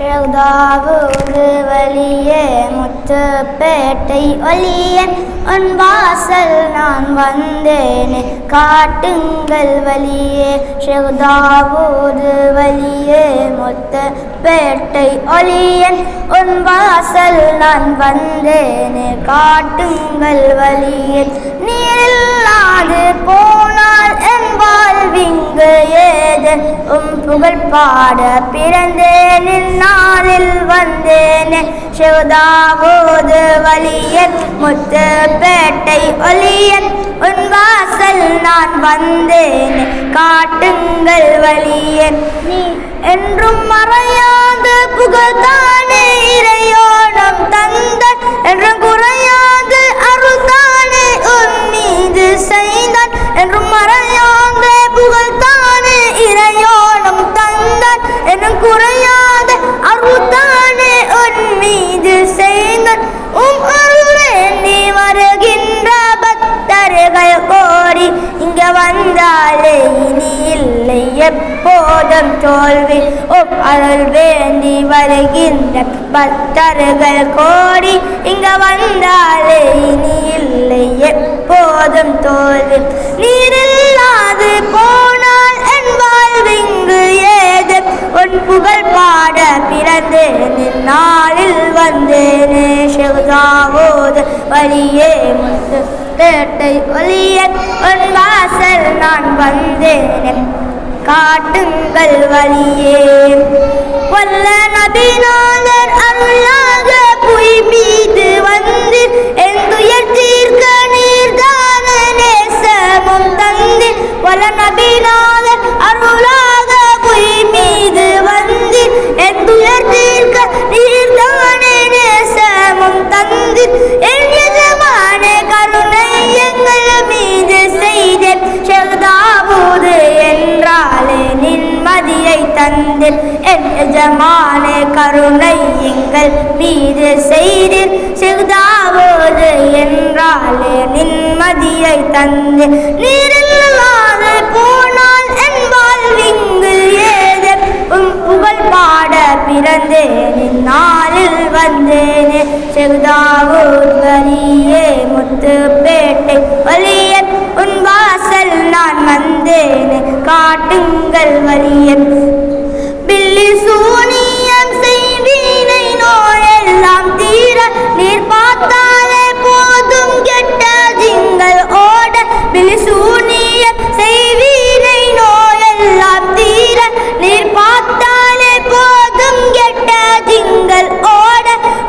ஷெவ்தாவூது வழியே முத்துப்பேட்டை ஒலியன் உன் வாசல் நான் வந்தேனே காட்டுங்கள் வழியே ஷெவ்தாவூது வழியே முத்துப்பேட்டை ஒலியன் உன் வாசல் நான் வந்தேனே காட்டுங்கள் வழியே நீரில்லாது போனால் என் வாழ்விங்கு ஏதன் உம் புகழ் பாட பிறந்தேன் வந்தேனே சிவதாவோது வலியன் முத்துப்பேட்டை ஒலியன் உன் வாசல் நான் வந்தேன். காட்டுங்கள் வலியன் நீ என்றும் மறையாது. வந்தாலே இனி இல்லை எப்போதும் தோல்வி உம் அருள் வேண்டி வருகின்ற பக்தர்கள் கோடி இங்க வந்தாலே இனி இல்லை எப்போதும் தோல்வி நீரில்லாது போனால் என் வாழ்விங்கு ஏது? உன் புகழ் பாட பிறந்தேன் நாளில் வந்தேனே. சிவதாவோது வழியே முத்து. பேட்டை ஒளிய உன் வாசல் நான் வந்தேன். காட்டுங்கள் வழியே. வல்ல நபிநாதர் அருளாக புய் மீது வந்து என் துயர் தீர்க்க நீர்தான நேசமும் தந்து. வல்ல நபினா தந்து என் எஜமான கருணை எங்கள் மீது செய்தீர். செல்தாபூது என்றாலே நிம்மதியை தந்து நீரில்லாத போனால் என் வாழ்விங்கு ஏது உம் புகழ் பாட பிறந்தேன் நாளில் வந்தேனே. செகுதாவூர் வழியே முத்துப்பேட்டை வலியன் உன் வாசல் நான் வந்தேனே. காட்டுங்கள் வலியன் ஓட பில்லி சூனியம் நோயெல்லாம் தீர நீர் பார்த்தாலே போதும் கெட்ட திங்கள் ஓட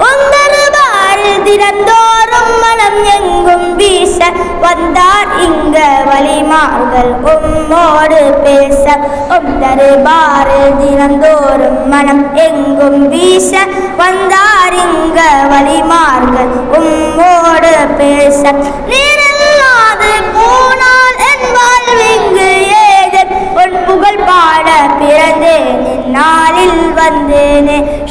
உந்தருவாரில் திறந்தோறும் மனம் எங்கும் வீச வந்தார் இங்க வழிமார்கள் உம்மோடு பேச உம் தருபாரில் தினந்தோறும் மனம் எங்கும் வீச வந்தார் இங்க வழிமார்கள் உம்மோடு பேச நீர்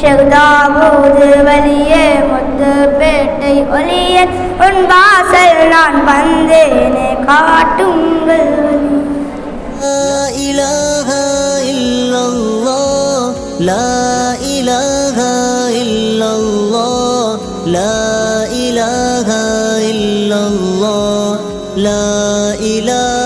வந்தேனே ஷெகுதாபூது வழியே முத்து பேட்டை ஒலியன் உன் வாசல் நான் வந்தேனே காட்டுங்கள் வழி. لا إله إلا الله لا إله إلا الله لا إله إلا الله لا إله